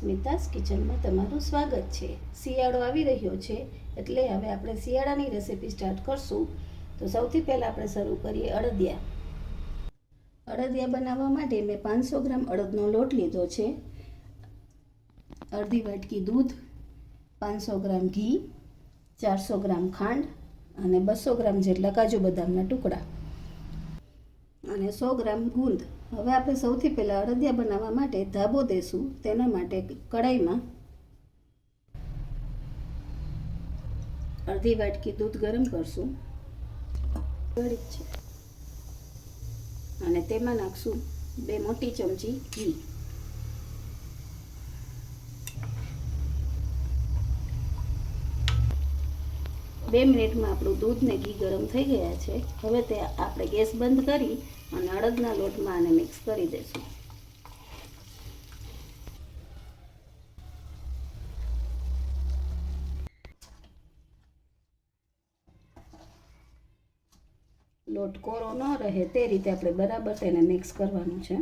સ્મિતાસ કિચનમાં તમારું સ્વાગત છે. શિયાળો આવી રહ્યો છે, એટલે હવે આપણે શિયાળાની રેસીપી સ્ટાર્ટ કરશું. તો સૌથી પહેલાં આપણે શરૂ કરીએ અડદિયા. અડદિયા બનાવવા માટે મેં પાંચસો ગ્રામ અડદનો લોટ લીધો છે. અડધી વાટકી દૂધ, પાંચસો ગ્રામ ઘી, ચારસો ગ્રામ ખાંડ અને બસો ગ્રામ જેટલા કાજુ બદામના ટુકડા. અને સો ગ્રામ ગુંદ. હવે આપણે સૌથી પહેલાં અડદિયા બનાવવા માટે ધાબો દેશું. તેના માટે કડાઈમાં અડધી વાટકી દૂધ ગરમ કરશું. છે. અને તેમાં નાખશું બે મોટી ચમચી ઘી. બે મિનિટમાં આપણું દૂધ ને ઘી ગરમ થઈ ગયા છે. હવે તે આપણે ગેસ બંધ કરી અને અડદના લોટમાં આને મિક્સ કરી દઈશું. લોટ કોરો ન રહે તે રીતે આપણે બરાબર તેને મિક્સ કરવાનું છે.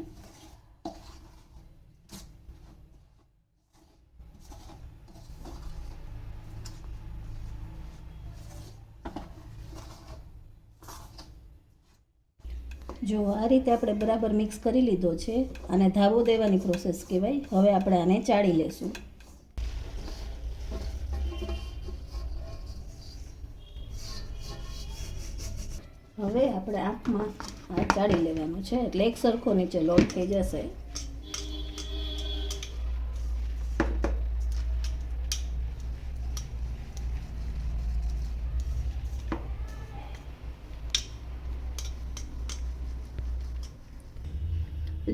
જો આ રીતે આપણે બરાબર મિક્સ કરી લીધો છે અને ધાબો દેવાની પ્રોસેસ કહેવાય. હવે આપણે આને ચાળી લેશું. હવે આપણે આંખમાં આ ચાળી લેવાનું છે. એટલે એક સરખો નીચે લોટ થઈ જશે.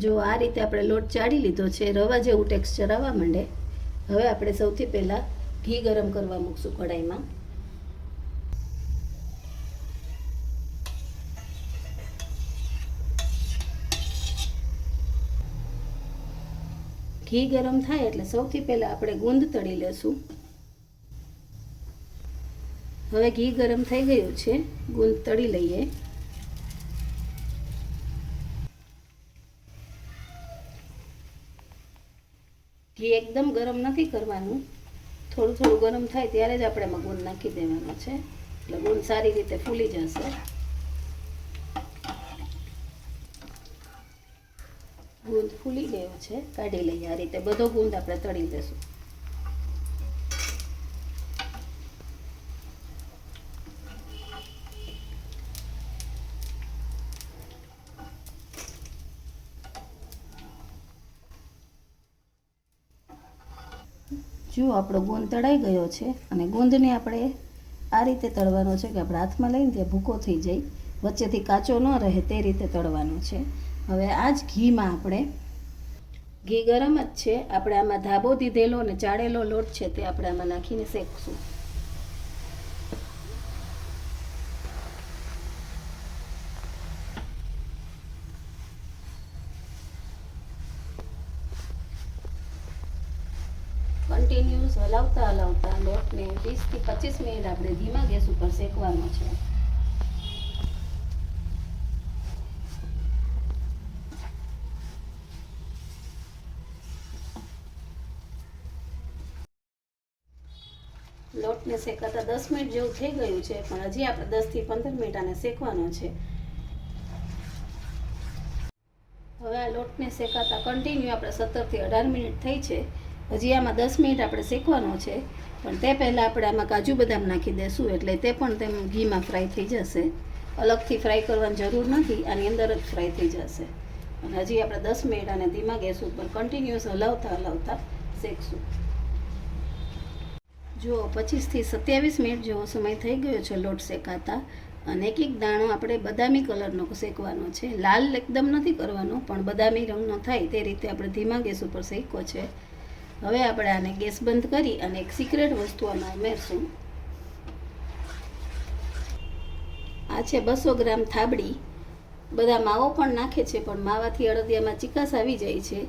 જો આ રીતે આપણે લોટ ચાળી લીધો છે, રવા જેવું ટેક્સચર આવવા માંડે, હવે આપણે સૌથી પહેલાં ઘી ગરમ કરવા મૂકશું કઢાઈમાં. ઘી ગરમ થાય એટલે સૌથી પહેલાં આપણે ગુંદ તળી લેશું. હવે ઘી ગરમ થઈ ગયું છે, ગુંદ તળી લઈએ. ઘી એકદમ ગરમ નથી કરવાનું, થોડું થોડું ગરમ થાય ત્યારે જ આપણે એમાં નાખી દેવાનો છે. એટલે ગુંદ સારી રીતે ફૂલી જશે. ગુંદ ફૂલી ગયો છે. કાઢી લઈએ આ રીતે. બધો ગુંદ આપણે તળી દેશું જો આપણો ગુંદ તળાઈ ગયો છે અને ગુંદને આપણે આ રીતે તળવાનો છે કે આપણે હાથમાં લઈને ત્યાં ભૂકો થઈ જાય, વચ્ચેથી કાચો ન રહે તે રીતે તળવાનો છે. હવે આ જ ઘીમાં આપણે ઘી ગરમ જ છે, આપણે આમાં ધાબો દીધેલો અને ચાળેલો લોટ છે તે આપણે આમાં નાખીને શેકશું. કન્ટિન્યુઅસ હલાવતા હલાવતા લોટને વીસથી પચીસ મિનિટ આપણે ધીમા ગેસ ઉપર શેકવાનો છે. લોટને શેકાતા દસ મિનિટ જેવું થઈ ગયું છે, પણ હજી આપણે દસથી પંદર મિનિટ આને શેકવાનો છે. હવે આ લોટને શેકાતા કન્ટિન્યુ આપણે સત્તરથી અઢાર મિનિટ થઈ છે. હજી આમાં દસ મિનિટ આપણે શેકવાનો છે, પણ તે પહેલાં આપણે આમાં કાજુ બદામ નાખી દઈશું એટલે તે પણ તેમ ઘીમાં ફ્રાય થઈ જશે. અલગથી ફ્રાય કરવાની જરૂર નથી, આની અંદર જ ફ્રાય થઈ જશે. અને હજી આપણે દસ મિનિટ આને ધીમા ગેસ ઉપર કન્ટિન્યુઅસ હલાવતા હલાવતા શેકશું. જો પચીસથી સત્યાવીસ મિનિટ જેવો સમય થઈ ગયો છે લોટ શેકાતા. અને એક એક દાણો આપણે બદામી કલરનો શેકવાનો છે. લાલ એકદમ નથી કરવાનો, પણ બદામી રંગનો થાય તે રીતે આપણે ધીમા ગેસ ઉપર શેકો છે. હવે આપણે આને ગેસ બંધ કરી અને એક સિક્રેટ વસ્તુ આમાં ઉમેરશું. આ છે બસો ગ્રામ થાબડી. બધા માવો પણ નાખે છે, પણ માવાથી અડદિયામાં ચિકાસ આવી જાય છે.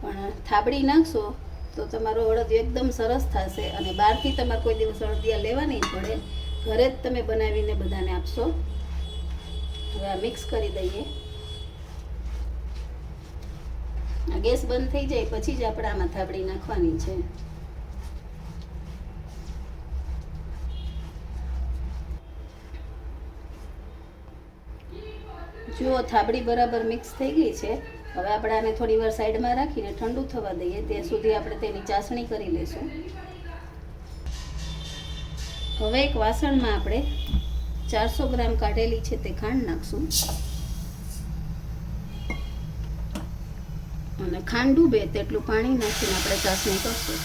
પણ થાબડી નાખશો તો તમારો અડદિયો એકદમ સરસ થશે અને બહારથી તમારે કોઈ દિવસ અડદિયા લેવા નહીં પડે. ઘરે જ તમે બનાવીને બધાને આપશો. હવે આ મિક્સ કરી દઈએ. આ ગેસ બંધ થઈ જાય પછી જ આપણે આમાં થાબડી નાખવાની છે. જુઓ થાબડી બરાબર મિક્સ થઈ ગઈ છે. હવે આપણે આને થોડી વાર સાઈડમાં રાખીને ઠંડુ થવા દઈએ. ત્યાં સુધી આપણે તેની ચાસણી કરી લઈશું હવે એક વાસણમાં આપણે ચારસો ગ્રામ કાઢેલી છે તે ખાંડ નાખશું. અને ખાંડ ડૂબે તેટલું પાણી નાખીને આપણે ચાસણી કરશું.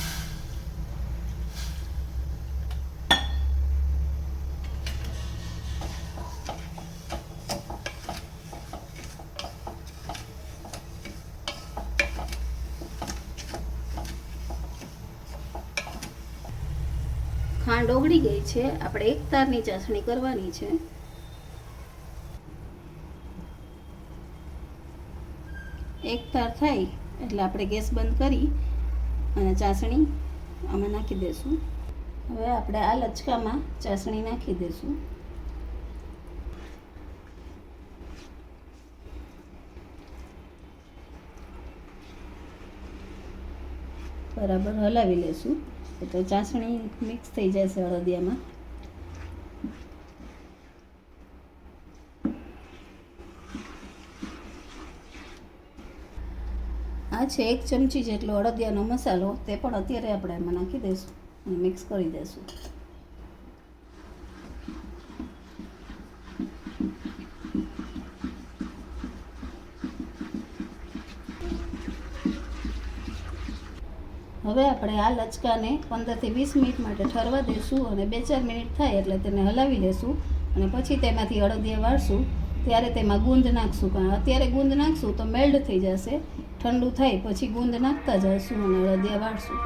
ખાંડ ઓગળી ગઈ છે. આપણે એક તારની ચાસણી કરવાની છે. એક તાર થાય એટલે આપણે ગેસ બંધ કરી અને ચાસણી આમાં નાખી દઈશું હવે આપણે આ લચકામાં ચાસણી નાખી દઈશું બરાબર હલાવી લેશું. એટલે ચાસણી મિક્સ થઈ જશે અળદિયામાં આ છે એક ચમચી જેટલો અડદિયાનો મસાલો, તે પણ અત્યારે આપણે એમાં નાખી દઈશું અને મિક્સ કરી દઈશું. હવે આપણે આ લચકાને પંદરથી વીસ મિનિટ માટે ઠરવા દઈશું અને બે ચાર મિનિટ થાય એટલે તેને હલાવી દઈશું અને પછી તેમાંથી અડદિયા વાળશું. ત્યારે તેમાં ગુંદ નાખશું. કારણ અત્યારે ગુંદ નાખશું તો મેલ્ડ થઈ જશે, ઠંડુ થાય, પછી ગુંદ નાખતા જઈશું અને અડદિયા વાળશું.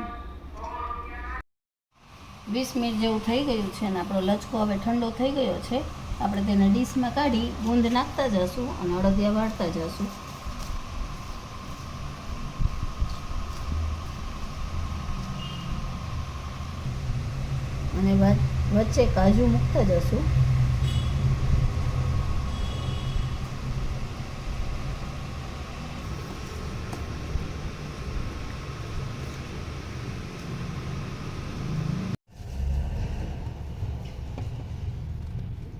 વીસ મિનિટ જેવું થઈ ગયું છે અને આપણો લચકો હવે ઠંડો થઈ ગયો છે. આપણે તેને ડીશમાં કાઢી ગુંદ નાખતા જઈશું અને અડદિયા વાળતા જઈશું અને વચ્ચે કાજુ મૂકતા જશું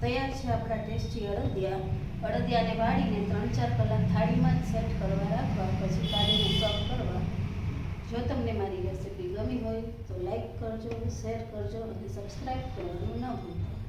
તૈયાર છે આપણા ટેસ્ટી અડદિયા. અડદિયાને વાળીને ત્રણ ચાર કલાક થાળીમાં જ સેટ કરવા રાખવા, પછી કાઢીને સર્વ કરવા. જો તમને મારી રેસિપી ગમી હોય તો લાઈક કરજો શેર કરજો અને સબસ્ક્રાઈબ કરવાનું ન ભૂલતા